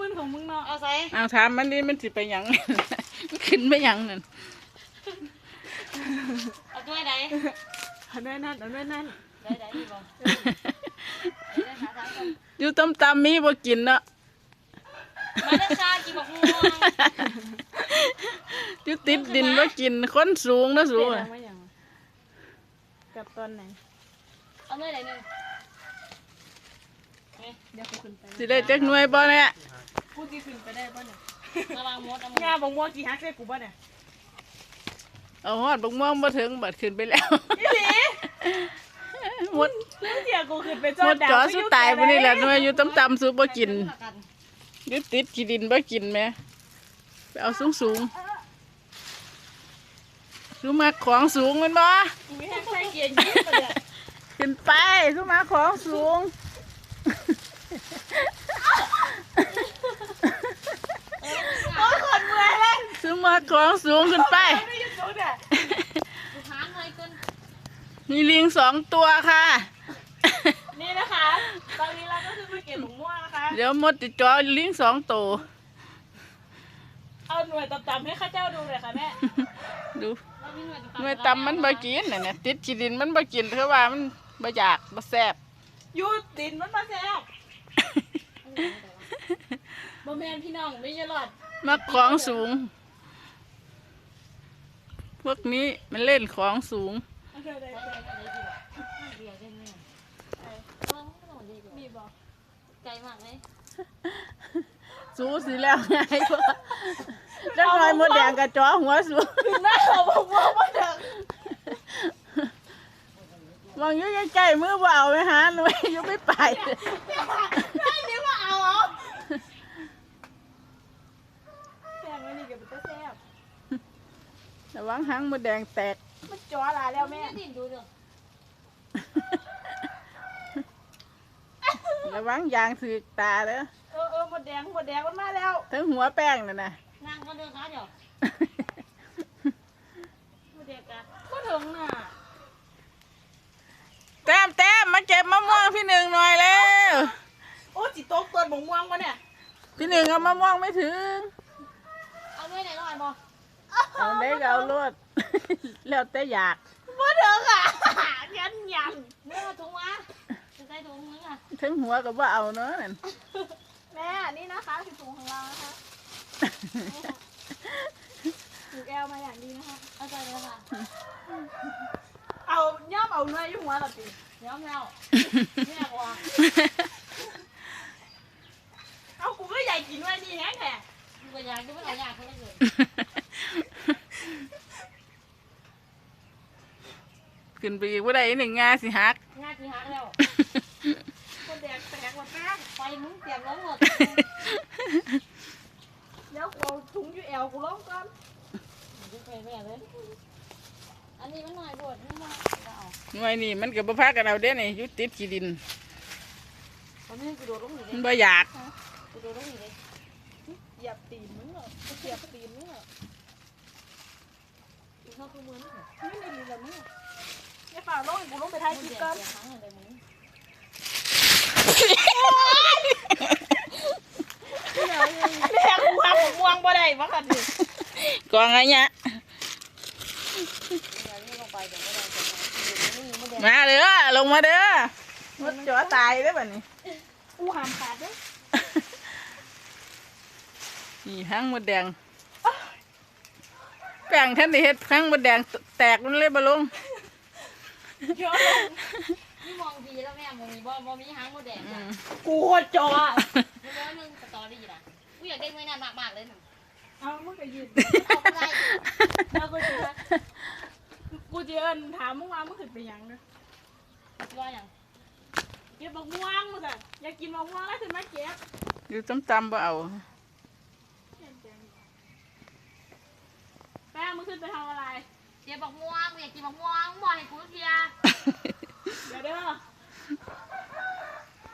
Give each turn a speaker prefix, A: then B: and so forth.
A: มึนของมึงเนาะ
B: เอาใส่
C: เอาถามมันนี่มันสิไปหยัง มันขึ้นไปหยังนั่น
B: เอาด้วยไหน
A: เอาด้วยนั่นเอาด้วยนั่น
B: ได้ได้ดีบ่ได้หาทางก่อน
C: อยู่ต้มตำมีบ่กินเนาะ
B: มาได้ชากินบักม่วง
C: อยู่ติดดินบ่กินคนสูงเนาะสู
A: เสี
C: ง
A: ย
C: อะ
A: งว่าอย่างกับตอนไหน
B: เอาด้วยไหนหนึ่ง
A: เดี๋ยวกูขึ้นไป
C: สิได้จักหน่วยบ่เนี่ย
A: กูจีขึ้นไปได้ป่ะเนี่ย
B: ระวังมดเอาม
A: งาบอกว่ากี่ฮักใส่กูป่ะเนี่ย
C: เอาฮอดบักม่วงบ่ถึงบัดขึ้นไปแล้ว
A: พี่หลี
C: หมด
A: เรื่องเสียกูขึ้นไปจ
C: ห
A: อ
C: ม
A: ด
C: ด
A: ดาว
C: จอสุดตายไปนี่แหละหน่วยอยู่ต้มตำสูบ่กิน
B: กัน
C: อยู่ติดขี้ดินบ่กินแหม่ไปเอาสูงสูงๆสูมาของสูงแมันบ่
A: ไม่ให้ใส่เกียร์ยี่สิบเนี่ย
C: ขึ้นไปสูมาของสูง
A: โอ้ยขนเมื่อยเลย
C: สูมาของสูงขึ้นไป
A: มีเล
B: ยเกิน
C: มีลิงสองตัวค่ะ
A: นี่นะคะ ตอนนี้เราก็คือมาเก็บหมกม่วงนะคะ
C: เดี๋ยวมดจะจอลิงสองตัว
A: เอาหน่วยต่ำๆให้ข้าเจ้าดูเลยค่ะแม่
C: ดู
B: หน่วย
C: หน่วยตำมันบ่กินน่ะเนี่ยติดขี้ดินมันบ่กินเพราะว่ามันบ่อยากบ่แซ่บ
A: ยูดินมันมาแซ่บบ่แมนพี่น้องไม่ใช่หลอด
C: มักของสูง วกนี้มันเล่นของสูง
A: เอาเถอะได้ๆ
B: เดียวได้ไหมมีบอกไกลมากเลย
C: สูสิแล้วไงพ่อจักหน่อยมดแดงกระจอหัวสูง
A: ถึงหน้าเขาบอกว่ามาเถอะ
C: มองยู่ใกล้ๆมือเอาไปหาหน่วยยู่ไม่ไป
A: ได้นี่มาเอาเอาแซ่บไม่นี่กับเป็นแซ่บ
C: ระวังหางมดแดงแตก
A: มันจ่อหลายแล้วแม่
B: ดินดูเด้อ
C: ระวังยางสึกตาเด้อ
A: เออเออหมดแดงหมดแดงมันมาแล้ว
C: ทั้งหัวแป้งนั่นน่ะ
B: นั่งก็เดินขาเดี๋ยว
A: หมดแดงกันก็ถึงน่ะ
C: แต้มแต้มมาเก็บมะม่วงพี่หนึ่งหน่อยแล้ว
A: โอ้จิตโต๊ะตัวหมงม่วงวะเนี่ย
C: พี่หนึ่งเอามะม่วงไม่ถึง
B: เอาด้วยไหนหน่อยบอก
C: เอาได้ก็เอาลวดแล้วแต่อยาก
A: มาเถอะค่ะยันยัน
B: เมื่อถุงวะจะใส่ถุงมึงอะ
C: ทั้งหัวก็บ่เอาเนาะนั่น
A: แม่นี่นะคะคือถุงของเรานะคะถูกแอลมาอย่างดีนะคะ
B: เอาใจเลยค่ะ
A: เอาย่อมเอาเนื้ออยู่หัวเราตี
B: ย้อมแล้วไม่อยากวาง
A: เอากูก็ใหญ่กินไว้นี่แฮะแท้
B: กูก็อยากดูไม่เอาอยากเขาเลย
C: ขึ้นไปอีกว่าได้หนึ่งงาสิฮัก
B: งานที่หักแล้ว
A: คนแดงแตกหมดแป้ง
B: ไฟมึงเตรียมล้มหมด
A: แล้วกูเอาถุงอยู่แอลกูร้องก่อน
B: ดูไปแม่เลย อันนี้มันหน่อยบดนี่มาเอา
C: หน่วยนี่มันก็บ่พากันเอาเด้นี่อยู่ติดขี้ดิน
B: มันไม่ให้กูโดดลงอยู่เล
C: มั
B: ย
C: นบ่อยาก
B: กูโดดลงอยู่เลย
A: เหยียบตีนมึงเหรอกูเหยียบตีนมึงเหรอ
B: กูเข้ากูมือนี่
A: ไม่ได้ดีแล้วมึงอ ย่าฝ่าลงกูลงไปท้าย
B: มึ
A: ค
B: ง
A: ลิป
B: เสีย
A: ก่อน
B: เสียครั้งเลยมึง
A: แม่กูหาผมม่วงบ่ได้มาคันนี้
C: กองอะไรเนี่ย
B: อย่านี่ลงไปเดี๋ยวไม่ได้จะมานี่มันเดิน
C: มาเด้อลงมาเด้อมดจ่อตายเด้อบัดนี้
A: กูหามขาดเด้อ
C: นี่หางมดแดงแป้งท่านได้เฮ็ดหางมดแดงแตกมันเลยบ่ลง
A: เยอะลง
B: นี่มองดีแล้วแม่มองมีบ่บ่มีหางโมแดง
C: อื
B: จ้ะ
C: ม
A: กูโคตรจ่อ
B: มึงแล้วมึงสตอรี่นะกูอยากได้เมื่อนานมากๆเลยหนู
A: เอามึงก็ยืน
B: เอาไปได้
A: เอากูจะกูจะเอินถามมึงว่ามึงขึ้นไปหยังเด้อ
B: ว่าอย่าง
A: เก็บบักม่วงมึงอะอยากกินบักม่วงแล้วขึ้นมาเก็บ
C: อยู่ต้มตำบ่เอา
A: แป้งมึงขึ้นไปทำอะไร
B: เดี๋ยวบอกม่วงอยากกินบอกม่วงบอกให้กูเทีย
A: เดี๋ยวเด้อ